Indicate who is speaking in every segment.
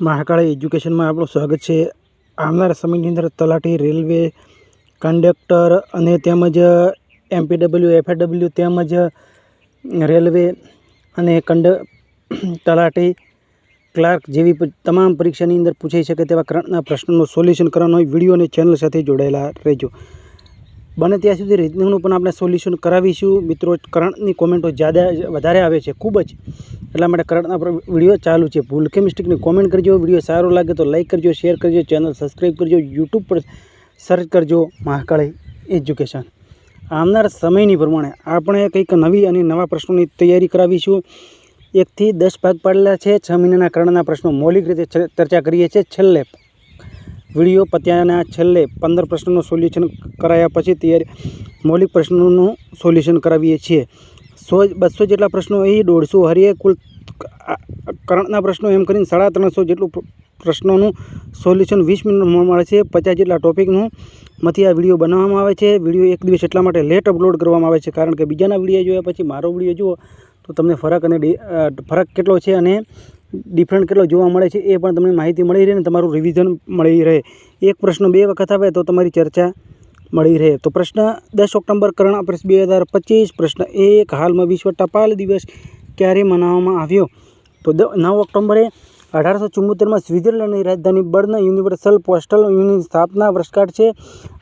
Speaker 1: મહાકાળી એજ્યુકેશનમાં આપણું સ્વાગત છે. આવનારા સમયની અંદર તલાટી, રેલવે, કંડક્ટર અને તેમજ એમપીડબલ્યુ એફએડબલ્યુ તેમજ રેલવે અને કંડ, તલાટી ક્લાર્ક જેવી તમામ પરીક્ષાની અંદર પૂછાઈ શકે તેવા પ્રશ્નોનું સોલ્યુશન કરવાનો વીડિયો અને ચેનલ સાથે જોડાયેલા રહેજો. બને ત્યાં સુધી રીતનું પણ આપણે સોલ્યુશન કરાવીશું. મિત્રો, કરંટની કોમેન્ટો જ્યાદા વધારે આવે છે, ખૂબ જ. એટલા માટે કરંટના વીડિયો ચાલુ છે. ભૂલ કે કોમેન્ટ કરજો, વીડિયો સારો લાગે તો લાઈક કરજો શેર કરજો ચેનલ સબસ્ક્રાઈબ કરજો યુટ્યુબ પર સર્ચ કરજો, મહાકાળી એજ્યુકેશન આવનાર સમયની પ્રમાણે આપણે કંઈક નવી અને નવા પ્રશ્નોની તૈયારી કરાવીશું. એકથી દસ ભાગ પાડેલા છે. છ મહિનાના કરણના પ્રશ્નો મૌલિક રીતે ચર્ચા કરીએ છીએ. છેલ્લે વીડિયો પત્યાના છેલ્લે પંદર પ્રશ્નોનું સોલ્યુશન કરાયા પછી તૈયારી મૌલિક પ્રશ્નોનું સોલ્યુશન કરાવીએ છીએ. સો બસો જેટલા પ્રશ્નો એ દોઢસો હરીએ, કુલ કરંટના પ્રશ્નો એમ કરીને સાડા ત્રણસો જેટલું પ્રશ્નોનું સોલ્યુશન વીસ મિનિટમાં મળે છે. પચાસ જેટલા ટોપિકનું માંથી આ વીડિયો બનાવવામાં આવે છે. વીડિયો એક દિવસ એટલા માટે લેટ અપલોડ કરવામાં આવે છે કારણ કે બીજાના વીડિયો જોયા પછી મારો વીડિયો જુઓ તો તમને ફરક અને ફરક કેટલો છે અને ડિફરન્ટ કેટલો જોવા મળે છે એ પણ તમને માહિતી મળી રહે ને તમારું રિવિઝન મળી રહે. એક પ્રશ્ન બે વખત આવે તો તમારી ચર્ચા મળી રહે. તો પ્રશ્ન દસ ઓક્ટોબર કરણ પ્રશ્ન બે હજાર પચીસ. પ્રશ્ન એક, હાલમાં વિશ્વ ટપાલ દિવસ ક્યારે મનાવવામાં આવ્યો? તો દ, નવ ઓક્ટોબરે અઢારસો ચુમ્મોતેરમાં સ્વિટ્ઝરલેન્ડની રાજધાની બર્ન યુનિવર્સલ પોસ્ટલ યુનિયન સ્થાપના વર્ષગાંઠ છે.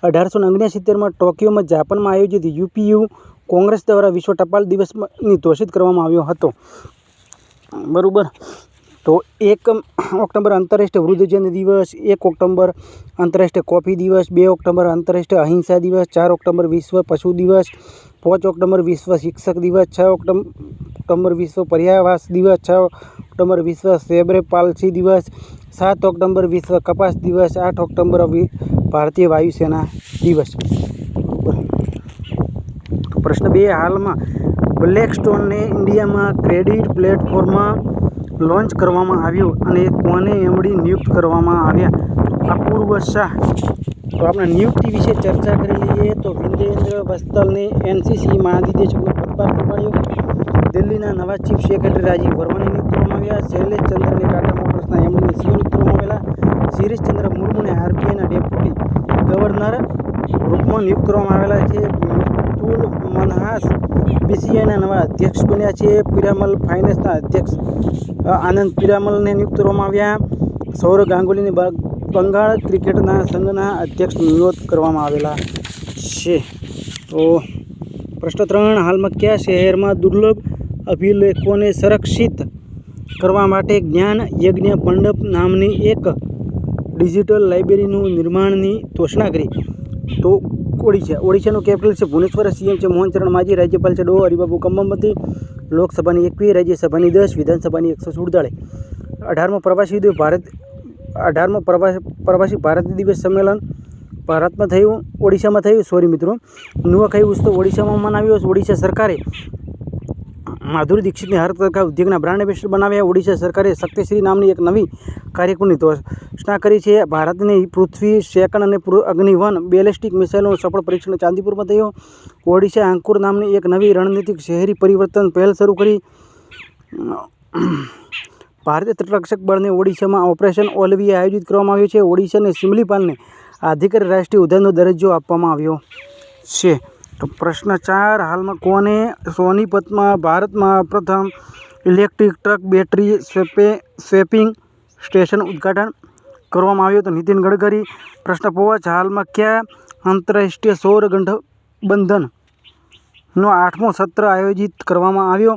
Speaker 1: અઢારસો ઓગણસિત્તેરમાં ટોક્યોમાં જાપાનમાં આયોજિત યુપીયુ કોંગ્રેસ દ્વારા વિશ્વ ટપાલ દિવસની ઘોષિત કરવામાં આવ્યો હતો. બરાબર. તો એક ઓક્ટોબર આંતરરાષ્ટ્રીય વૃદ્ધજન દિવસ, એક ઓક્ટોબર આંતરરાષ્ટ્રીય કોફી દિવસ, બે ઓક્ટોબર આંતરરાષ્ટ્રીય અહિંસા દિવસ, ચાર ઓક્ટોબર વિશ્વ પશુ દિવસ, પાંચ ઓક્ટોબર વિશ્વ શિક્ષક દિવસ, છ ઓક્ટોબર વિશ્વ પર્યાવાસ દિવસ, છ ઓક્ટોબર વિશ્વ સેબ્રે પાલસી દિવસ, સાત ઓક્ટોબર વિશ્વ કપાસ દિવસ, આઠ ઓક્ટોબર ભારતીય વાયુસેના દિવસ. પ્રશ્ન બે હાલમાં બ્લેક સ્ટોનને ઇન્ડિયામાં ક્રેડિટ પ્લેટફોર્મમાં લોન્ચ કરવામાં આવ્યું અને કોને એમડી નિયુક્ત કરવામાં આવ્યા? અપૂર્વ શાહ. તો આપણે નિયુક્તિ વિશે ચર્ચા કરી લઈએ તો વિન્દેન્દ્ર વસ્તલને એનસીસી મહાનિદેશકનો પદભાર સંભાળ્યો. દિલ્હીના નવા ચીફ સેક્રેટરી રાજીવ વર્માને નિયુક્ત કરવામાં આવ્યા. શૈલેષ ચંદ્રને ટાટા મોટર્સના એમડીને સીઓ નિયુક્ત કરવામાં આવેલા. શિરીષચંદ્ર મુર્મુને આરબીઆઈના ડેપ્યુટી ગવર્નર રૂપમાં નિયુક્ત કરવામાં આવેલા છે. મનહાસ બીસીઆઈના નવા અધ્યક્ષ બન્યા છે. પિરામલ ફાઇનાન્સના અધ્યક્ષ આનંદ પિરામલને નિયુક્ત કરવામાં આવ્યા. સૌરવ ગાંગુલીને બંગાળ ક્રિકેટના સંઘના અધ્યક્ષ નિયુક્ત કરવામાં આવેલા છે. તો પ્રશ્ન ત્રણ, હાલમાં કયા શહેરમાં દુર્લભ અભિલેખોને સંરક્ષિત કરવા માટે જ્ઞાન યજ્ઞ મંડપ નામની એક ડિજિટલ લાઇબ્રેરીનું નિર્માણની ઘોષણા કરી? તો ઓડિશા ઓડિશાનું કેપિટલ છે ભુવનેશ્વર. સીએમ છે મોહન ચરણ માજી. રાજ્યપાલ છે ડો હરિબાબુ કંબમતી લોકસભાની એકવી રાજ્યસભાની દસ, વિધાનસભાની એકસો સુડતાળીસ અઢારમો પ્રવાસી દિવસ ભારત, અઢારમો પ્રવાસ, પ્રવાસી ભારતીય દિવસ સંમેલન ભારતમાં થયું, ઓડિશામાં થયું. સોરી મિત્રો, નુઆખાઈ ઉત્સવ ઓડિશામાં મનાવ્યો. ઓડિશા સરકારે માધુરી દીક્ષિતને હસ્તકલા ઉદ્યોગના બ્રાન્ડ એમ્બેસેડર બનાવ્યા ઓડિશા સરકારે શક્તિશ્રી નામની એક નવી કાર્યક્રમની ઘોષણા કરી છે. ભારતની પૃથ્વી સેકન્ડ અને અગ્નિવન અગ્નિ બેલેસ્ટિક મિસાઇલનું સફળ પરીક્ષણ ચાંદીપુરમાં થયું. ઓડિશા અંકુર નામની એક નવી રણનીતિક શહેરી પરિવર્તન પહેલ શરૂ કરી. ભારતીય તટરક્ષક બળને ઓડિશામાં ઓપરેશન ઓલવીએ આયોજિત કરવામાં આવ્યું છે. ઓડિશાને સિમલીપાલને અધિકારી રાષ્ટ્રીય ઉદ્યાનનો દરજ્જો આપવામાં આવ્યો છે. તો પ્રશ્ન ચાર, હાલમાં કોને સોનીપતમાં ભારતમાં પ્રથમ ઇલેક્ટ્રિક ટ્રક બેટરી સ્વેપે, સ્વેપિંગ સ્ટેશન ઉદ્ઘાટન કરવામાં આવ્યું તો નીતિન ગડકરી, પ્રશ્ન પાંચ હાલમાં કયા આંતરરાષ્ટ્રીય સૌર ગઠબંધન નો આઠમો સત્ર આયોજિત કરવામાં આવ્યો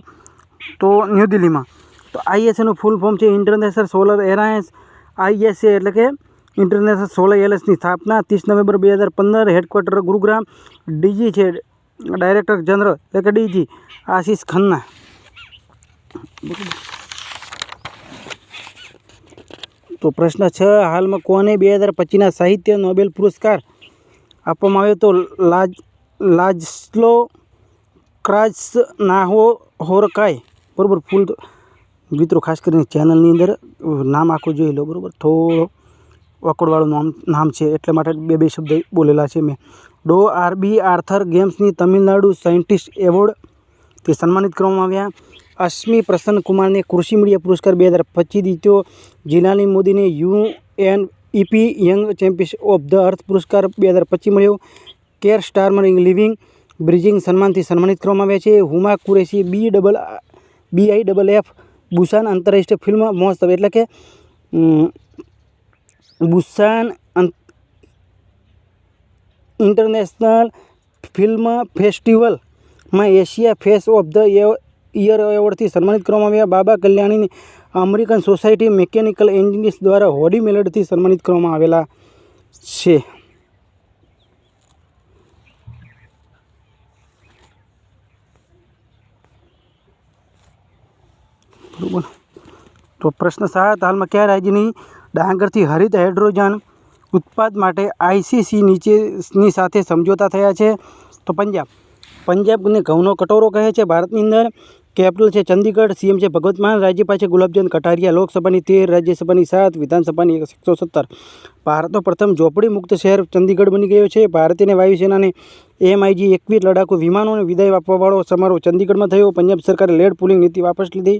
Speaker 1: તો ન્યૂ દિલ્હીમાં? તો આઈએસએનું ફૂલ ફોર્મ છે ઇન્ટરનેશનલ સોલર એલાયન્સ આઈએસએ એટલે કે ઇન્ટરનેશનલ સોલર એલર્સની સ્થાપના ત્રીસ નવેમ્બર બે હજાર પંદર હેડક્વાર્ટર ગુરુગ્રામ ડીજી છે ડાયરેક્ટર જનરલ એટલે કે ડીજી આશીષ ખન્ના. તો પ્રશ્ન છ, હાલમાં કોને બે હજાર પચીસના સાહિત્ય નોબેલ પુરસ્કાર આપવામાં આવ્યો? તો લાજ, લાજસ્લો ક્રાચ નાહો હોરકાય. બરાબર, ફૂલ મિત્રો ખાસ કરીને ચેનલની અંદર નામ આખું જોઈ લો, બરાબર? થોડો વકડવાળું નામ નામ છે, એટલા માટે બે બે શબ્દ બોલેલા છે મેં. ડો આરબી આર્થર ગેમ્સની તમિલનાડુ સાયન્ટિસ્ટ એવોર્ડ તે સન્માનિત કરવામાં આવ્યા. અશ્મી પ્રસન્ન કુમારને કૃષિ મીડિયા પુરસ્કાર બે હજાર પચીસ જીત્યો. જીલાની મોદીને U N E P young champion of the earth પુરસ્કાર બે હજાર પચીસ મળ્યો. કેર સ્ટારમરિંગ લિવિંગ બ્રિજિંગ સન્માનથી સન્માનિત કરવામાં આવ્યા છે. Huma Qureshi, B double, B I double F Busan આંતરરાષ્ટ્રીય ફિલ્મ મહોત્સવ, એટલે કે બુસાન ઇન્ટરનેશનલ ફિલ્મ ફેસ્ટિવલમાં Asia face of the year એવોર્ડથી સન્માનિત કરવામાં આવ્યા. બાબા કલ્યાણીને અમેરિકન સોસાયટી મિકેનિકલ એન્જિનિયર્સ દ્વારા હોડી મેલડથી સન્માનિત કરવામાં આવેલા છે. બરોબર. તો પ્રશ્ન સાત હાલમાં કયા રાજ્યની ડાંગરથી હરિત હાઇડ્રોજન ઉત્પાદ માટે આઈસીસી નીચેની સાથે સમજોતા થયા છે. તો પંજાબ. પંજાબને ઘઉંનો કટોરો કહે છે. ભારતની અંદર કેપિટલ છે ચંદીગઢ, સીએમ છે ભગવત માન, રાજ્યપાલ છે ગુલાબચંદ કટારિયા, લોકસભાની તેર, રાજ્યસભાની સાત, વિધાનસભાની એકસો સત્તર. ભારતનો પ્રથમ ઝોપડી મુક્ત શહેર ચંદીગઢ બની ગયો છે. ભારતીય વાયુસેનાને એમઆઈજી એકવીસ લડાકુ વિમાનોને વિદાય આપવાવાળો સમારોહ ચંદીગઢમાં થયો. પંજાબ સરકારે લેડ પુલિંગ નીતિ વાપસ લીધી.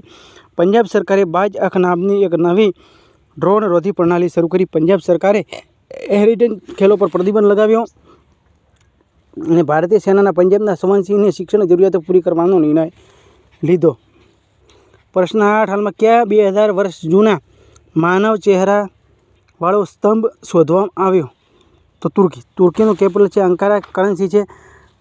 Speaker 1: પંજાબ સરકારે બાજ અખ નામની એક નવી ડ્રોન રોધી પ્રણાલી શરૂ કરી પંજાબ સરકારે હેરિટેજ ખેલો પર પ્રતિબંધ લગાવ્યો. અને ભારતીય સેનાના પંજાબના સંવનસિંહને શિક્ષણ જરૂરિયાતો પૂરી કરવાનો નિર્ણય લીધો. પ્રશ્ન આઠ હાલમાં કયા બે હજાર વર્ષ જૂના માનવ ચહેરાવાળો સ્તંભ શોધવામાં આવ્યો? તો તુર્કી. તુર્કીનું કેપિટલ છે અંકારા કરન્સી છે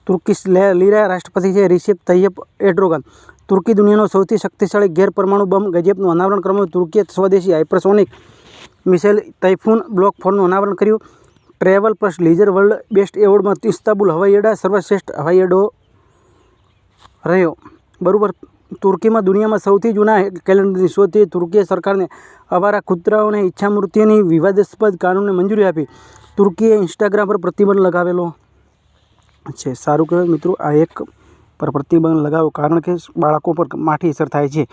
Speaker 1: તુર્કીશ લીરા રાષ્ટ્રપતિ છે રિસેપ તૈયબ એડ્રોગન તુર્કી દુનિયાનો સૌથી શક્તિશાળી ગેરપરમાણુ બમ ગજેબનું અનાવરણ કરવામાં. તુર્કીએ સ્વદેશી હાઇપરસોનિક મિસાઇલ તૈફૂન બ્લોક ફોરનું અનાવરણ કર્યું. Travel plus leisure world best એવોર્ડમાં Istanbul હવાઈ અડ્ડા સર્વશ્રેષ્ઠ હવાઈ અડ્ડો રહ્યો. બરાબર. તુર્કીમાં દુનિયામાં સૌથી જૂના કેલેન્ડરની શોધથી તુર્કીએ સરકારને અવારા કૂતરાઓને ઈચ્છામૃત્યુની વિવાદાસ્પદ કાનૂનને મંજૂરી આપી. તુર્કીએ ઇન્સ્ટાગ્રામ પર પ્રતિબંધ લગાવેલો છે. સારું કહેવાય મિત્રો, આ એક પર પ્રતિબંધ લગાવ્યો કારણ કે બાળકો પર માઠી અસર થાય છે.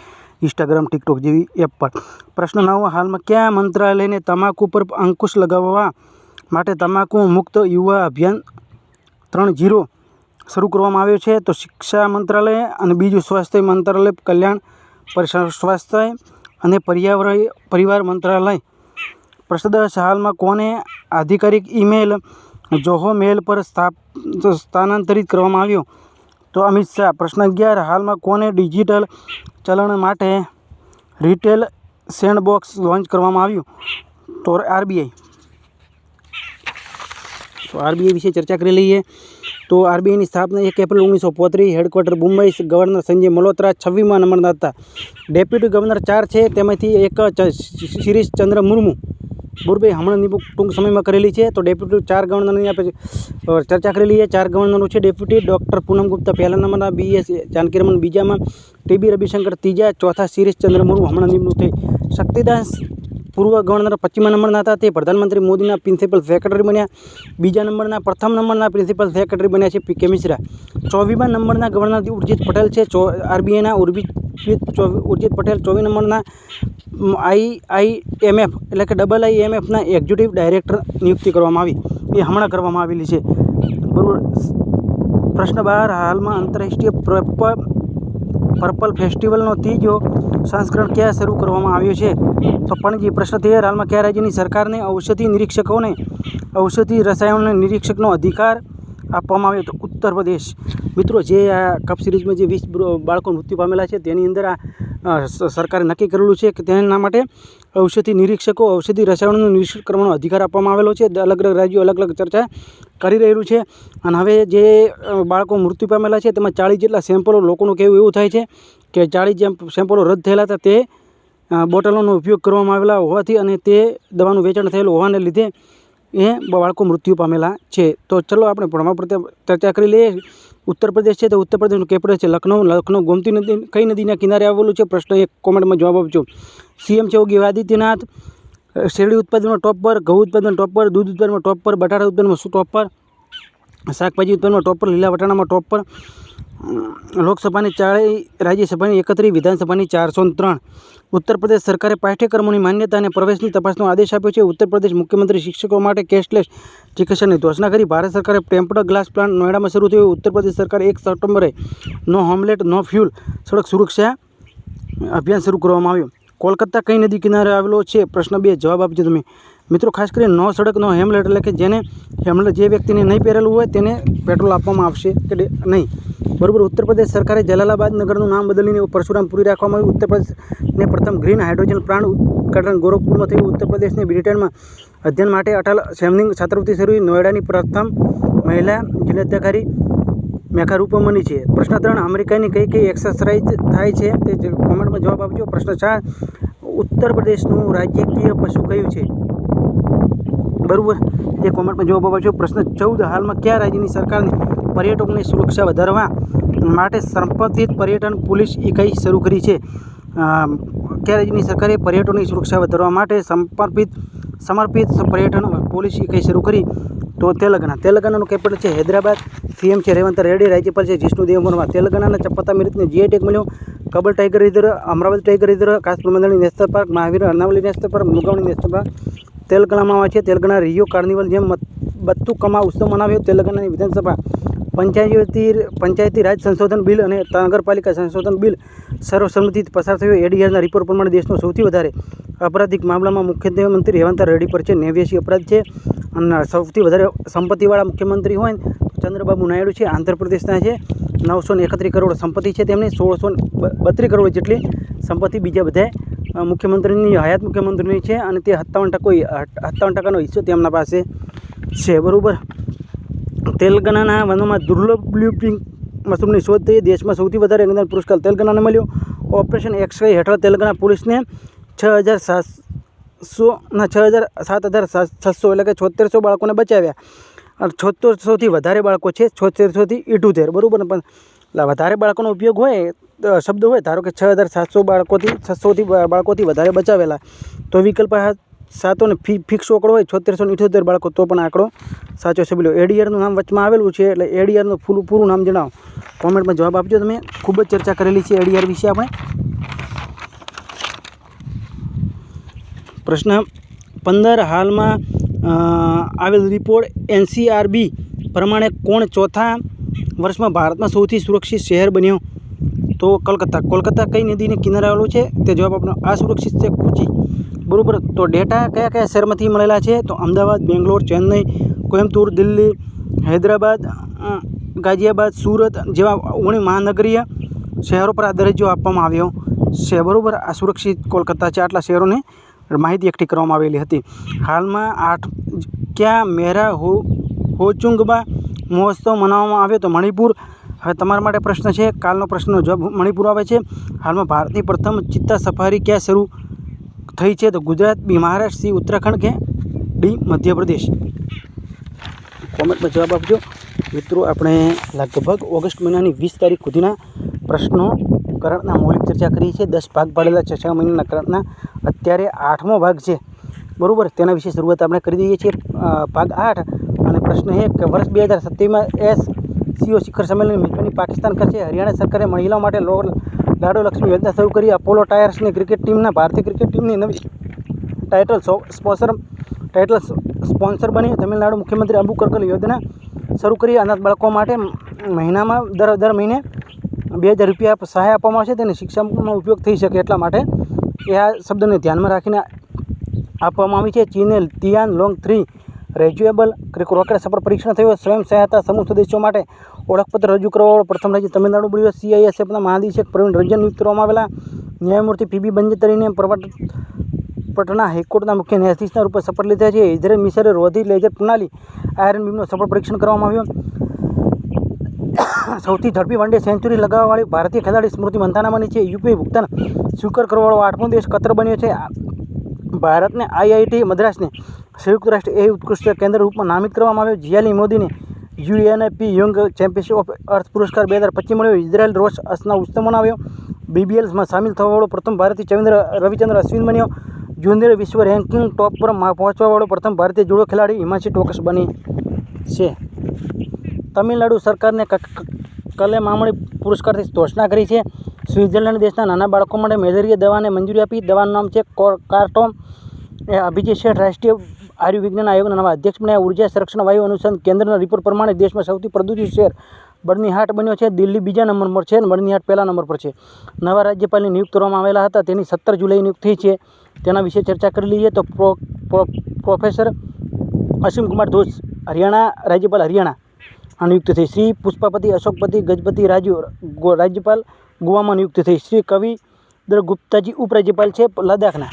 Speaker 1: ઇન્સ્ટાગ્રામ ટિકટોક જેવી એપ પર. પ્રશ્ન નવો, હાલમાં કયા મંત્રાલયને તમાકુ પર અંકુશ લગાવવા માટે તમાકુ મુક્ત યુવા અભિયાન ત્રણ જીરો શરૂ કરવામાં આવ્યો છે? તો શિક્ષા મંત્રાલય અને બીજું સ્વાસ્થ્ય મંત્રાલય, કલ્યાણ સ્વાસ્થ્ય અને પર્યાવરણ, પરિવાર મંત્રાલય. પ્રશ્ન હાલમાં કોને આધિકારિક ઈમેલ જોહો મેલ પર સ્થાપ, સ્થાનાંતરિત કરવામાં આવ્યો? તો અમિત શાહ, પ્રશ્ન અગિયાર, હાલમાં કોને ડિજિટલ ચલણ માટે રિટેલ સેન્ડબોક્સ લોન્ચ કરવામાં આવ્યું? તો આરબીઆઈ. તો આરબીઆઈ વિશે ચર્ચા કરી લઈએ. તો આરબીઆઈની સ્થાપના એક એપ્રિલ ઓગણીસો પોત્રીસ હેડક્વાર્ટર મુંબઈ ગવર્નર સંજય મલ્હોત્રા છવ્વીસમાં નંબરના હતા. ડેપ્યુટી ગવર્નર ચાર છે, તેમાંથી એક શિરીષ ચંદ્ર મુર્મુ. બોરભાઈ હમણાં નિમણૂક ટૂંક સમયમાં કરેલી છે, તો ડેપ્યુટી ચાર ગવર્નરની આપણે ચર્ચા કરેલી છે. ચાર ગવર્નરનું છે ડેપ્યુટી, ડૉક્ટર પૂનમ ગુપ્તા પહેલા નંબરના બી એસ જાનકી રમન બીજામાં, ટીબી રવિશંકર ત્રીજા, ચોથા શિરીષ ચંદ્ર મુર્મુ હમણાં નિમણૂક થઈ. શક્તિદાસ પૂર્વ ગવર્નર પશ્ચિમા નંબરના હતા. તે પ્રધાનમંત્રી મોદીના પ્રિન્સિપલ સેક્રેટરી બન્યા. બીજા નંબરના, પ્રથમ નંબરના પ્રિન્સિપલ સેક્રેટરી બન્યા છે પી કે મિશ્રા. ચોવીમા નંબરના ગવર્નર ઉર્જિત પટેલ છે. ચો, આરબીઆઈના ઉર્જિત ઉર્જિત પટેલ ચોવીસ નંબરના આઈ આઈ એમએફ એટલે કે ડબલ આઈ એમએફના એક્ઝિક્યુટિવ ડાયરેક્ટર નિયુક્તિ કરવામાં આવી. એ હમણાં કરવામાં આવેલી છે. બરાબર. પ્રશ્ન બહાર, હાલમાં આંતરરાષ્ટ્રીય પર્પલ ફેસ્ટિવલનો ત્રીજો સંસ્કરણ ક્યાં શરૂ કરવામાં આવ્યો છે? તો પણજી, પ્રશ્ન તેર હાલમાં કયા રાજ્યની સરકારને ઔષધિ નિરીક્ષકોને, ઔષધિ રસાયણોના નિરીક્ષકનો અધિકાર આપવામાં આવ્યો? તો ઉત્તર પ્રદેશ. મિત્રો, જે આ કપ સિરીઝમાં જે વીસ બાળકો મૃત્યુ પામેલા છે, તેની અંદર આ સરકારે નક્કી કરેલું છે કે તેના માટે ઔષધિ નિરીક્ષકો, ઔષધિ રસાયણોનું નિરીક્ષણ કરવાનો અધિકાર આપવામાં આવેલો છે. અલગ અલગ રાજ્યો અલગ અલગ ચર્ચા કરી રહેલું છે. અને હવે જે બાળકો મૃત્યુ પામેલા છે, તેમાં ચાળીસ જેટલા સેમ્પલો લોકોનું કહેવું એવું થાય છે કે ચાળીસ સેમ્પલો રદ થયેલા હતા, તે બોટલોનો ઉપયોગ કરવામાં આવેલા હોવાથી અને તે દવાનું વેચાણ થયેલું હોવાને લીધે એ બાળકો મૃત્યુ પામેલા છે. તો ચલો આપણે ભણવા પ્રત્યે ચર્ચા કરી લઈએ. ઉત્તર પ્રદેશ છે તો ઉત્તર પ્રદેશનું કેપિટલ છે લખનઉ. લખનઉ ગોમતી નદી, કઈ નદીના કિનારે આવેલું છે? પ્રશ્ન એક કોમેન્ટમાં જવાબ આપજો. સીએમ છે યોગી આદિત્યનાથ. શેરડી ઉત્પાદનમાં ટોપ પર, ઘઉં ઉત્પાદન ટોપ પર, દૂધ ઉત્પાદનમાં ટોપ પર, બટાટા ઉત્પાદનમાં શું ટોપ પર? શાકભાજી ઉત્પાદનમાં ટોપ પર, લીલા વટાણામાં ટોપ પર? લોકસભાની ચારેય રાજ્યસભાની એકત્રીસ વિધાનસભાની ચારસો ત્રણ. ઉત્તર પ્રદેશ સરકારે પાઠ્યક્રમોની માન્યતા અને પ્રવેશની તપાસનો આદેશ આપ્યો છે. ઉત્તર પ્રદેશ મુખ્યમંત્રી શિક્ષકો માટે કેશલેસ શિક્ષણની ઘોષણા કરી ભારત સરકારે ટેમ્પર્ડ ગ્લાસ પ્લાન્ટ નોએડામાં શરૂ થયો. ઉત્તર પ્રદેશ સરકારે એક સપ્ટેમ્બરે નો હોમલેટ, નો ફ્યુલ સડક સુરક્ષા અભિયાન શરૂ કરવામાં આવ્યું. કોલકાતા કઈ નદી કિનારે આવેલો છે? પ્રશ્ન બે, જવાબ આપજો તમે. મિત્રો, ખાસ કરીને નો સડક નો હેમલેટ એટલે કે જેને હેમલેટ જે વ્યક્તિને નહીં પહેરેલું હોય તેને પેટ્રોલ આપવામાં આવશે કે નહીં. બરોબર, ઉત્તર પ્રદેશ સરકારે જલાલાબાદ નગરનું નામ બદલીને પરશુરામપુરી રાખવામાં આવ્યું. ઉત્તર પ્રદેશને પ્રથમ ગ્રીન હાઇડ્રોજન પ્લાન્ટ ઉત્પાદન ગોરખપુરમાં થયું. ઉત્તર પ્રદેશને બ્રિટનમાં અધ્યયન માટે અટલ સેમનિંગ છાત્રવૃત્તિ શરૂ નોએડાની પ્રથમ મહિલા જિલ્લાધિકારી મેઘા રૂપમની છે. પ્રશ્ન ત્રણ, અમેરિકાની કઈ કઈ એક્સરસાઇઝ થાય છે તે કોમેન્ટમાં જવાબ આપજો. પ્રશ્ન ચાર, ઉત્તર પ્રદેશનું રાજકીય પશુ કયું છે? બરાબર? એ કોમેન્ટમાં જવાબ આપજો પ્રશ્ન ચૌદ, હાલમાં કયા રાજ્યની સરકારની પર્યટકોની સુરક્ષા વધારવા માટે સંપર્કિત પર્યટન પોલીસ ઇકાઈ શરૂ કરી છે? કયા રાજ્યની સરકારે પર્યટકોની સુરક્ષા વધારવા માટે સમર્પિત સમર્પિત પર્યટન પોલીસ ઇકાઈ શરૂ કરી? તો તેલંગાણા. તેલંગાણાનું કેપિટલ છે? હૈદરાબાદ સીએમ છે રેવંત રેડ્ડી, રાજ્યપાલ છે જીષ્ણુ દેવમરમાં. તેલંગાણાના ચપ્પતા મિરિતને જીઆઈ ટેક મળ્યો. Cable tiger reserve, Amravati tiger reserve Kashmir મંદળની national park, Mahavir અરનાવલી national park Mrugavani national park તેલંગાણામાં આવે છે. તેલંગાણા રિયો કાર્નિવલ જેમ બત્તુકમા ઉત્સવ મનાવ્યો તેલંગાણાની વિધાનસભા. પંચાયતી પંચાયતી રાજ સંશોધન બિલ અને નગરપાલિકા સંશોધન બિલ સર્વસંમતિથી પસાર થયો. એડીઆરના રિપોર્ટ પ્રમાણે દેશનો સૌથી વધારે અપરાધિક મામલામાં મુખ્યત્વે મંત્રી હેમંત રેડ્ડી પર છે. નેવ્યાસી અપરાધ છે. અને સૌથી વધારે સંપત્તિવાળા મુખ્યમંત્રી હોય ચંદ્રબાબુ નાયડુ છે. આંધ્રપ્રદેશના છે. નવસો એકત્રીસ કરોડ સંપત્તિ છે તેમની. સોળસો બત્રીસ કરોડ જેટલી સંપત્તિ બીજા બધા અ, મુખ્યમંત્રીની, હયાત મુખ્યમંત્રીની છે અને તે સત્તાવન ટકો સત્તાવન ટકાનો હિસ્સો તેમના પાસે છે, બરાબર? તેલંગાણાના વનોમાં દુર્લભ બ્લ્યુપિંગ મશરૂમની શોધ થઈ. દેશમાં સૌથી વધારે અંગદાન પુરસ્કાર તેલંગાણાને મળ્યો. ઓપરેશન એક્સરે હેઠળ તેલંગાણા પોલીસને છ હજાર સાતસોના છ હજાર સાત હજાર છસો એટલે કે છોતેરસો બાળકોને બચાવ્યા. અને છોતેરસોથી વધારે બાળકો છે, છોતેરસોથી ઇઠુતેર, બરાબર પણ એટલે વધારે બાળકોનો ઉપયોગ હોય શબ્દ હોય, ધારો કે છ હજાર સાતસો બાળકોથી છસોથી બાળકોથી વધારે બચાવેલા, તો વિકલ્પ સાતો ને ફી, ફિક્સ આંકડો હોય, છોતેરસો ઇઠોતેર બાળકો, તો પણ આંકડો સાચો છે. બોલ્યો એડીઆરનું નામ વચમાં આવેલું છે, એટલે એડીઆરનું ફૂલું, પૂરું નામ જણાવો. કોમેન્ટમાં જવાબ આપજો તમે. ખૂબ જ ચર્ચા કરેલી છે એડીઆર વિશે આપણે. પ્રશ્ન પંદર, હાલમાં આવેલ રિપોર્ટ એનસીઆરબી પ્રમાણે કોણ ચોથા વર્ષમાં ભારતમાં સૌથી સુરક્ષિત શહેર બન્યું. તો કલકત્તા. કોલકાતા કઈ નદીને કિનારે આવેલું છે? તે જવાબ આપણો આ સુરક્ષિત છે કોચી. બરાબર, તો ડેટા કયા કયા શહેરમાંથી મળેલા છે? તો અમદાવાદ, બેંગ્લોર, ચેન્નઈ કોયમ્બતુર દિલ્હી, હૈદરાબાદ ગાઝિયાબાદ, સુરત જેવા ઓગણી મહાનગરીય શહેરો પર આ દરજ્જો આપવામાં આવ્યો છે. બરાબર, આ સુરક્ષિત કોલકાતા છે. આટલા શહેરોને માહિતી એકઠી કરવામાં આવેલી હતી. હાલમાં આઠ, ક્યાં મેરા હો હોચુંગમાં મહોત્સવ મનાવવામાં આવ્યો તો મણિપુર, હવે તમારા માટે પ્રશ્ન છે, કાલનો પ્રશ્નનો જવાબ મણિપુર આવે છે. હાલમાં ભારતની પ્રથમ ચિત્તા સફારી ક્યાં શરૂ થઈ છે? તો ગુજરાત, બી મહારાષ્ટ્ર, સી ઉત્તરાખંડ કે ડી મધ્યપ્રદેશ? કોમેન્ટમાં જવાબ આપજો. મિત્રો, આપણે લગભગ ઓગસ્ટ મહિનાની વીસ તારીખ સુધીના પ્રશ્નો કરંટના મૌલિક ચર્ચા કરી છે દસ ભાગ પાડેલા છ છ મહિનાના કરંટના. અત્યારે આઠમો ભાગ છે. બરાબર? તેના વિશે શરૂઆત આપણે કરી દઈએ છીએ. ભાગ આઠ અને પ્રશ્ન એક કે વર્ષ બે હજાર સત્તરમાં એસ સીઓ શિખર સંમેલનની મેજબાની પાકિસ્તાન કરશે. હરિયાણા સરકારે મહિલાઓ માટે લાડો લક્ષ્મી યોજના શરૂ કરી. અપોલો ટાયર્સની ક્રિકેટ ટીમના ભારતીય ક્રિકેટ ટીમની નવી ટાઇટલ સ્પોન્સર ટાઇટલ સ્પોન્સર બની. તમિલનાડુ મુખ્યમંત્રી અંબુ કરકલ યોજના શરૂ કરી. અનાથ બાળકો માટે મહિનામાં દર દર મહિને બે હજાર રૂપિયા સહાય આપવામાં આવશે. તેને શિક્ષણમાં ઉપયોગ થઈ શકે એટલા માટે એ આ શબ્દને ધ્યાનમાં રાખીને આપવામાં આવી છે. ચીને Tian Long three reusable rocket સફળ પરીક્ષણ થયું. સ્વયં સહાયતા સમૂહ સદસ્યો માટે ઓળખપત્ર રજૂ કરવાવાળો પ્રથમ રાજ્ય તમિલનાડુ બન્યું સીઆઈએસએફના મહાનિદેશક પ્રવીણ રંજન નિયુક્ત કરવામાં આવેલા. ન્યાયમૂર્તિ પીબી બંજતરીને પ્રવર્ત પટના હાઈકોર્ટના મુખ્ય ન્યાયાધીશના રૂપે શપથ લીધા છે. ઇઝરાયલ મિસરે રોધી લેઝર પ્રણાલી આયરન બીમનું સફળ પરીક્ષણ કરવામાં આવ્યું. સૌથી ઝડપી વન ડે સેન્ચુરી લગાવવાવાળી ભારતીય ખેલાડી સ્મૃતિ મંથાનામાંની છે. યુપીઆઈ ભુગતાન સ્વીકાર કરવાવાળો આઠમો દેશ કતર બન્યો છે. ભારતને આઈઆઈટી મદ્રાસને સંયુક્ત રાષ્ટ્ર એ ઉત્કૃષ્ટ કેન્દ્ર રૂપમાં નામિત કરવામાં આવ્યો. જીયાલી મોદીને UNP young championship of earth પુરસ્કાર બે હજાર પચીસ મળ્યો. ઇઝરાયલ રોસ અસના ઉત્સવ મનાવ્યો. બીબીએલમાં સામેલ થવાવાળો પ્રથમ ભારતીય ચવિન્દ્ર રવિચંદ્ર અશ્વિન બન્યો. જુનિયર વિશ્વ રેન્કિંગ ટોપ પર પહોંચવાવાળો પ્રથમ ભારતીય જુડો ખેલાડી હિમાંશી ટોકસ બની છે. તમિલનાડુ સરકારને ક- મામણી પુરસ્કારથી ઘોષણા કરી છે. સ્વિટ્ઝરલેન્ડ દેશના નાના બાળકો માટે મેલેરિયા દવાને મંજૂરી આપી. દવાનું નામ છે કાર્ટોમ. એ અભિજીત શેઠ રાષ્ટ્રીય આયુર્વિજ્ઞાન આયોગના નવા અધ્યક્ષ બન્યા ઊર્જા સંરક્ષણ વાયુ અનુસંધાન કેન્દ્રના રિપોર્ટ પ્રમાણે દેશમાં સૌથી પ્રદૂષિત શહેર બર્નિહાટ બન્યો છે. દિલ્હી બીજા નંબર પર છે અને બર્નિહાટ પહેલા નંબર પર છે. નવા રાજ્યપાલની નિયુક્ત કરવામાં આવેલા હતા. તેની સત્તર જુલાઈ નિયુક્ત થઈ છે. તેના વિશે ચર્ચા કરી લઈએ તો પ્રો, પ્રો- પ્રોફેસર અસીમ કુમાર ધોષ હરિયાણા, રાજ્યપાલ હરિયાણા નિયુક્ત થઈ. શ્રી પુષ્પાપતિ, અશોકપતિ, ગજપતિ, રાજુ રાજ્યપાલ ગોવામાં નિયુક્ત થઈ. શ્રી કવિ દર ગુપ્તાજી ઉપરાજ્યપાલ છે. લદ્દાખના.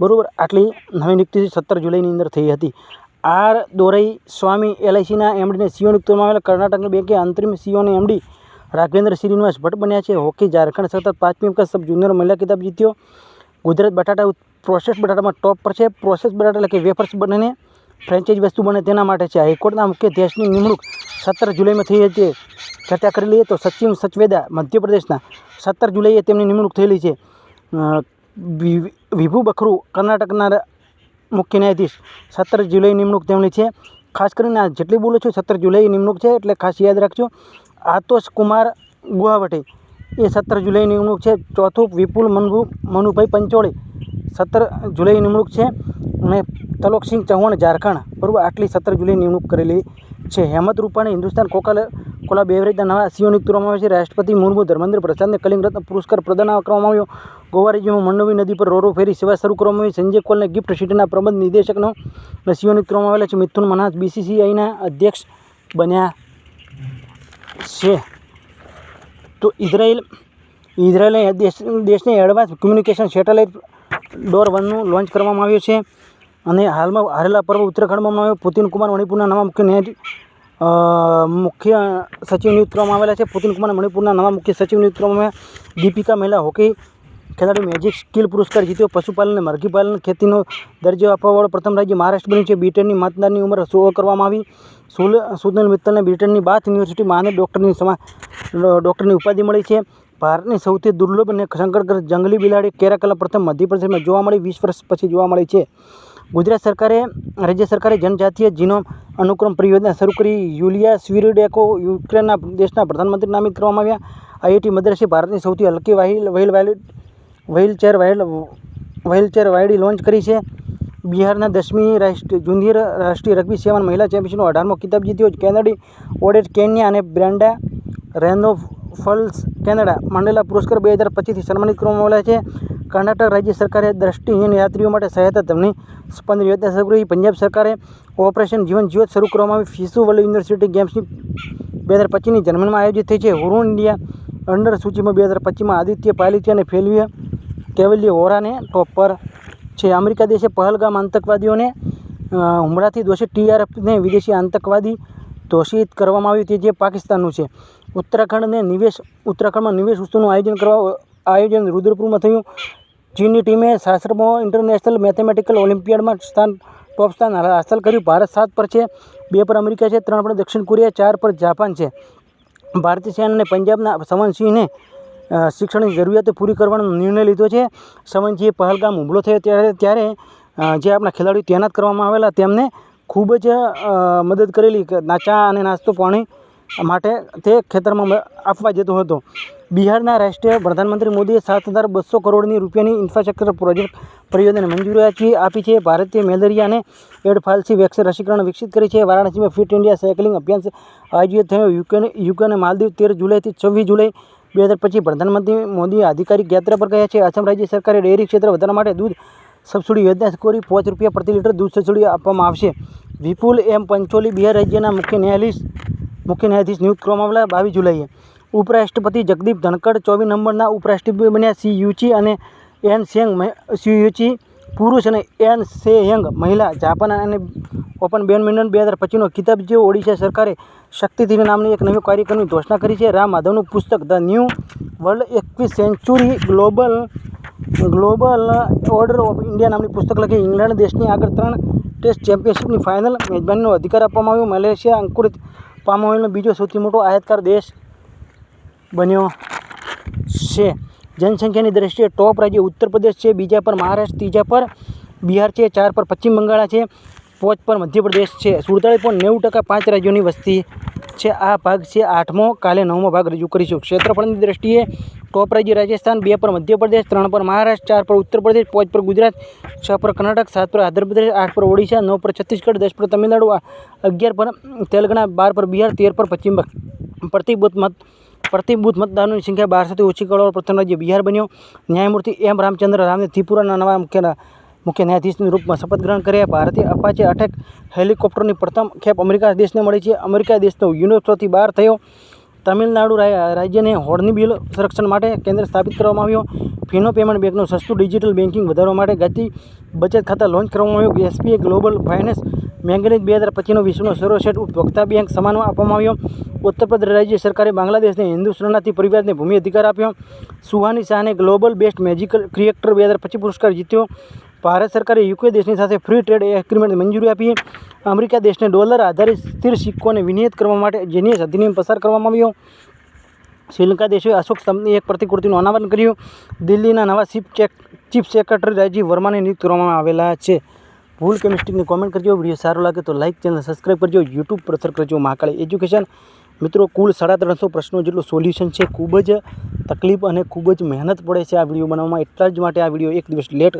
Speaker 1: બરાબર? આટલી નવી નિયુક્તિ સત્તર જુલાઈની અંદર થઈ હતી. આર દોરઈ સ્વામી એલઆઈસીના એમડીને સીઓ નિયુક્તમાં આવેલા કર્ણાટકની બેંકે અંતરિમ સીઓને એમડી રાઘવેન્દ્ર શ્રીનિવાસ ભટ્ટ બન્યા છે. હોકી ઝારખંડ સતત પાંચમી વખત સબ જુનિયર મહિલા કિતાબ જીત્યો. ગુજરાત બટાટા પ્રોસેસ બટાટામાં ટોપ પર છે. પ્રોસેસ બટાટા એટલે કે વેફર્સ બને ફ્રેન્ચાઇઝ વસ્તુ બને તેના માટે છે. હાઈકોર્ટના મુખ્ય ધ્યેશની નિમણૂક સત્તર જુલાઈમાં થઈ હતી. ચર્ચા કરી લઈએ તો સચિન સચવેદા મધ્યપ્રદેશના સત્તર જુલાઈએ તેમની નિમણૂક થયેલી છે. વિભુ બખરુ, કર્ણાટકના મુખ્ય ન્યાયાધીશ. સત્તર જુલાઈ નિમણૂક તેમની છે. ખાસ કરીને આ જેટલી બોલું છું, સત્તર જુલાઈ નિમણૂક છે, એટલે ખાસ યાદ રાખજો. આતોષ કુમાર ગુવાવટે એ સત્તર જુલાઈ નિમણૂક છે. ચોથું વિપુલ મનભુ મનુભાઈ પંચોળી, સત્તર જુલાઈ નિમણૂક છે. અને તલોકસિંહ ચૌહાણ ઝારખંડ, બરાબર, આટલી સત્તર જુલાઈ નિમણૂક કરેલી છે. હેમંત રૂપાણી, હિન્દુસ્તાન કોકાલ, કોલા બેવરેજના નવા સીઓ નિયુક્ત કરવામાં આવે છે. રાષ્ટ્રપતિ મુર્મુ, ધર્મેન્દ્ર પ્રસાદને કલિંગ રત્ન પુરસ્કાર પ્રદાન કરવામાં આવ્યો. ગોવા રાજ્યમાં મંડવી નદી પર રોરો ફેરી સેવા શરૂ કરવામાં આવી. સંજય કોલને ગિફ્ટ સિટીના પ્રબંધ નિદેશકનો સીઓ નિયુક્ત કરવામાં આવેલા છે. મિથુન મનહાસ બીસીસીઆઈના અધ્યક્ષ બન્યા છે. તો ઇઝરાયેલ, ઇઝરાયલે દેશ, દેશને એડવાન્સ કમ્યુનિકેશન સેટેલાઇટ ડોર વનનું લોન્ચ કરવામાં આવ્યું છે. અને હાલમાં હારેલા પર્વ ઉત્તરાખંડમાં આવ્યો. પુતિન કુમાર મણિપુરના નવા મુખ્ય ન્યાયાધીશ મુખ્ય સચિવ નિયુક્ત કરવામાં આવેલા છે. પુતિન કુમાર મણિપુરના નવા મુખ્ય સચિવ નિયુક્ત કરવામાં દીપિકા મહિલા હોકી ખેલાડી મેજિક સ્કિલ પુરસ્કાર જીત્યો. પશુપાલન અને મરઘીપાલન ખેતીનો દરજ્જો આપવાવાળો પ્રથમ રાજ્ય મહારાષ્ટ્ર બન્યું છે. બ્રિટનની મતદારની ઉંમર સોળ કરવામાં આવી. સુલ, સુદન મિત્તલને બ્રિટનની બાથ યુનિવર્સિટીમાં આને ડૉક્ટરની સમા ડૉક્ટરની ઉપાધિ મળી છે. ભારતની સૌથી દુર્લભ અને સંકટગ્રસ્ત જંગલી બિલાડી કેરાકલા પ્રથમ મધ્યપ્રદેશમાં જોવા મળી. વીસ વર્ષ પછી જોવા મળી છે. ગુજરાત સરકારે, રાજ્ય સરકારે જનજાતીય જીનોમ અનુક્રમ પરિયોજના શરૂ કરી. યુલિયા સ્વિરડેકો યુક્રેનના દેશના પ્રધાનમંત્રી નામિત કરવામાં આવ્યા. આઈઆઈટી મદ્રાસે ભારતની સૌથી હલકી વાહિલ વહીલ વાયલ વ્હીલચેર વ્હીલચેર વાયડી લોન્ચ કરી છે. બિહારના દસમી રાષ્ટ્રીય જુનિયર રાષ્ટ્રીય રગ્બી સેવન મહિલા ચેમ્પિયનશિપનો અઢારમો કિતાબ જીત્યો. કેનેડી ઓડેટ કેન્યા અને બ્રેન્ડા રેનો ફલ્સ કેનેડા માંડેલા પુરસ્કાર બે હજાર પચીસથી સન્માનિત કરવામાં આવેલા છે. કર્ણાટક રાજ્ય સરકારે દ્રષ્ટિહીન યાત્રીઓ માટે સહાયતા તેમની સ્પંદ યોજના શરૂ કરી પંજાબ સરકારે ઓપરેશન જીવન જ્યોત શરૂ કરવામાં આવી. ફિસુ વર્લ્ડ યુનિવર્સિટી ગેમ્સની બે હજાર પચીસની જર્મનીમાં આયોજિત થઈ છે. હુરુન ઇન્ડિયા અંડર સૂચિમાં બે હજાર પચીસમાં આદિત્ય પાલિતી અને ફેલવીય કેવલ્ય વોરાને ટોપ પર છે. અમેરિકા દેશે પહલગામ આતંકવાદીઓને હુમલાથી દોષિત ટીઆરએફને વિદેશી આતંકવાદી દોષિત કરવામાં આવ્યું તે જે પાકિસ્તાનનું છે. ઉત્તરાખંડને નિવેશ, ઉત્તરાખંડમાં નિવેશ ઉત્સવનું આયોજન કરવા, આયોજન રુદ્રપુરમાં થયું. ચીનની ટીમે શાસ્ત્રમાં ઇન્ટરનેશનલ મેથેમેટિકલ ઓલિમ્પિયાડમાં સ્થાન ટોપ સ્થાન હાસલ કર્યું. ભારત સાત પર છે, બે પર અમેરિકા છે, ત્રણ પર દક્ષિણ કોરિયા, ચાર પર જાપાન છે. ભારતીય સેનાને પંજાબના સવનસિંહને શિક્ષણની જરૂરિયાતો પૂરી કરવાનો નિર્ણય લીધો છે. સવનસિંહે પહલગામ હુમલો થયો ત્યારે ત્યારે જે આપણા ખેલાડીઓ તૈનાત કરવામાં આવેલા તેમને ખૂબ જ મદદ કરેલી નાચા અને નાસ્તો પાણી માટે તે ખેતરમાં આપવા જતો હતો. બિહારના રાષ્ટ્રીય પ્રધાનમંત્રી મોદીએ સાત હજાર બસો કરોડની રૂપિયાની ઇન્ફ્રાસ્ટ્રક્ચર પ્રોજેક્ટ પરિયોજનાને મંજૂરી આપી છે. ભારતીય મેલેરિયા અને એડફાલસી વેક્સિન રસીકરણ વિકસિત કરી છે. વારાણસીમાં ફિટ ઇન્ડિયા સાયકલિંગ અભિયાન આયોજિત થયો. યુકે યુકે અને માલદીવ તેર જુલાઈથી છવ્વીસ જુલાઈ બે હજાર પચીસ પ્રધાનમંત્રી મોદી આધિકારિક યાત્રા પર ગયા છે, આસામ રાજ્ય સરકારે ડેરી ક્ષેત્ર વધારવા માટે દૂધ સબસિડી યોજના કરી પાંચ રૂપિયા પ્રતિ લીટર દૂધ સબસિડી આપવામાં આવશે. વિપુલ એમ પંચોલી બિહાર રાજ્યના મુખ્ય ન્યાયાધીશ મુખ્ય ન્યાયાધીશ નિયુક્ત કરવામાં આવેલા બાવીસ જુલાઈએ. ઉપરાષ્ટ્રપતિ જગદીપ ધનકડ ચોવીસ નંબરના ઉપરાષ્ટ્રપતિ બન્યા સી યુચી અને એન સેંગ સી યુચી પુરુષ અને એન સે યંગ મહિલા જાપાન અને ઓપન બેડમિન્ટન બે હજાર પચીસનો ખિતાબ, જે ઓડિશા સરકારે શક્તિથી નામની એક નવી કાર્યક્રમની ઘોષણા કરી છે. રામ માધવનું પુસ્તક, ધ ન્યૂ વર્લ્ડ એકવીસ century global global order of India નામની પુસ્તક લખી, ઇંગ્લેન્ડ દેશની આગળ ત્રણ ટેસ્ટ ચેમ્પિયનશિપની ફાઇનલ મેજબાનીનો અધિકાર આપવામાં આવ્યો. મલેશિયા અંકુરિત પામ બીજો સૌથી મોટો આયાતકાર દેશ બન્યો છે. જનસંખ્યાની દ્રષ્ટિએ ટોપ રાજ્ય ઉત્તર પ્રદેશ છે, બીજા પર મહારાષ્ટ્ર, ત્રીજા પર બિહાર છે, ચાર પર પશ્ચિમ બંગાળ છે. પાંચ પર મધ્યપ્રદેશ છે. સુડતાળી પોઈન્ટ નેવું ટકા પાંચ રાજ્યોની વસ્તી છે. આ ભાગ છે આઠમો. કાલે નવમો ભાગ રજૂ કરીશું. ક્ષેત્રફળની દ્રષ્ટિએ ટોપ રાજ્ય રાજસ્થાન, બે પર મધ્યપ્રદેશ, ત્રણ પર મહારાષ્ટ્ર, ચાર પર ઉત્તર પ્રદેશ પાંચ પર ગુજરાત, છ પર કર્ણાટક, સાત પર આંધ્રપ્રદેશ, આઠ પર ઓડિશા, નવ પર છત્તીસગઢ, દસ પર તમિલનાડુ અગિયાર પર તેલંગાણા, બાર પર બિહાર, તેર પર પશ્ચિમ બંગ- પ્રતિ બૂથ મત પ્રતિ મતદારોની સંખ્યા બારસોથી ઓછી કરવા પ્રથમ રાજ્ય બિહાર બન્યો. ન્યાયમૂર્તિ એમ રામચંદ્ર રામને ત્રિપુરાના નવા મુખ્ય મુખ્ય ન્યાયાધીશની રૂપમાં શપથ ગ્રહણ કર્યા. ભારતીય અપાચે અટેક હેલિકોપ્ટરની પ્રથમ ખેપ અમેરિકા દેશને મળી છે. અમેરિકા દેશનો યુનેસ્કોથી બહાર થયો. તમિલનાડુ રાજ્યને હોર્ની બિલ સંરક્ષણ માટે કેન્દ્ર સ્થાપિત કરવામાં આવ્યો. ફીનો પેમેન્ટ બેંકનું સસ્તું ડિજિટલ બેન્કિંગ વધારવા માટે ગતિ બચત ખાતા લોન્ચ કરવામાં આવ્યું. એસબીઆઈ ગ્લોબલ ફાઇનાન્સ મેંગનીઝ બે હજાર પચીસનો વિશ્વનો સર્વશ્રેષ્ઠ ઉપભોક્તા બેંક સમાનમાં આપવામાં આવ્યો. ઉત્તરપ્રદેશ રાજ્ય સરકારે બાંગ્લાદેશને હિન્દુ શરણાર્થી પરિવારને ભૂમિ અધિકાર આપ્યો. સુહાની શાહને ગ્લોબલ બેસ્ટ મેજિકલ ક્રિએટર બે હજાર પચીસ પુરસ્કાર જીત્યો. ભારત સરકારે યુકે દેશની સાથે ફ્રી ટ્રેડ એગ્રીમેન્ટ મંજૂરી આપી અમેરિકા દેશને ડોલર આધારિત સ્થિર સિક્કોને વિનિયત કરવા માટે જેનિયસ અધિનિયમ પસાર કરવામાં આવ્યો. શ્રીલંકા દેશોએ અશોક સ્તંભની એક પ્રતિકૃતિનું અનાવરણ કર્યું. દિલ્હીના નવા chief check, chief secretary Rajiv વર્માને નિયુક્ત કરવામાં આવેલા છે. ભૂલ કે કોમેન્ટ કરજો, વીડિયો સારો લાગે તો લાઇક ચેનલ સબસ્ક્રાઈબ કરજો યુટ્યુબ પર સર કરજો મહાકાળી એજ્યુકેશન મિત્રો, કુલ સાડા ત્રણસો પ્રશ્નો જેટલું સોલ્યુશન છે, ખૂબ જ તકલીફ અને ખૂબ જ મહેનત પડે છે આ વીડિયો બનાવવામાં. એટલા જ માટે આ વીડિયો એક દિવસ લેટ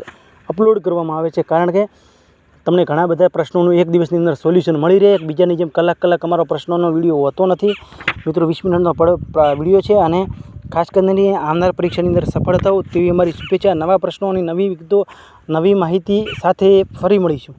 Speaker 1: અપલોડ કરવામાં આવે છે. કારણ કે તમને ઘણા બધા પ્રશ્નોનું એક દિવસની અંદર સોલ્યુશન મળી રહે. એકબીજાની જેમ કલાક કલાક અમારો પ્રશ્નોનો વીડિયો હોતો નથી. મિત્રો, વીસ મિનિટનો વીડિયો છે અને ખાસ કરીને આવનાર પરીક્ષાની અંદર સફળ થવું તેવી અમારી શુભેચ્છા. નવા પ્રશ્નો અને નવી વિગતો, નવી માહિતી સાથે ફરી મળીશું.